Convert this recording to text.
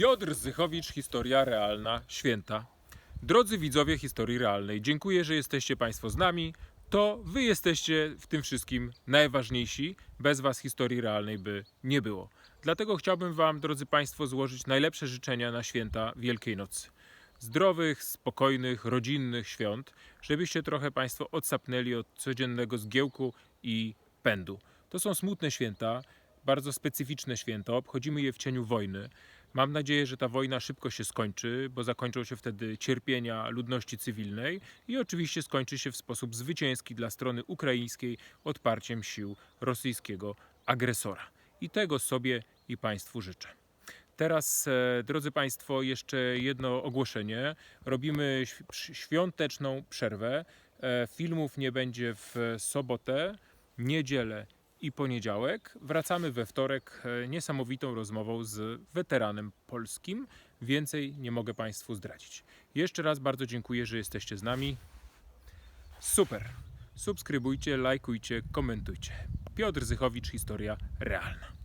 Piotr Zychowicz, Historia Realna, Święta. Drodzy widzowie Historii Realnej, dziękuję, że jesteście Państwo z nami. To Wy jesteście w tym wszystkim najważniejsi. Bez Was Historii Realnej by nie było. Dlatego chciałbym Wam, drodzy Państwo, złożyć najlepsze życzenia na święta Wielkiej Nocy. Zdrowych, spokojnych, rodzinnych świąt, żebyście trochę Państwo odsapnęli od codziennego zgiełku i pędu. To są smutne święta, bardzo specyficzne święta. Obchodzimy je w cieniu wojny. Mam nadzieję, że ta wojna szybko się skończy, bo zakończą się wtedy cierpienia ludności cywilnej i oczywiście skończy się w sposób zwycięski dla strony ukraińskiej odparciem sił rosyjskiego agresora. I tego sobie i Państwu życzę. Teraz, e, drodzy Państwo, jeszcze jedno ogłoszenie. Robimy świ- świąteczną przerwę. E, Filmów nie będzie w sobotę, niedzielę i poniedziałek. Wracamy we wtorek e, niesamowitą rozmową z weteranem polskim. Więcej nie mogę Państwu zdradzić. Jeszcze raz bardzo dziękuję, że jesteście z nami. Super. Subskrybujcie, lajkujcie, komentujcie. Piotr Zychowicz, Historia Realna.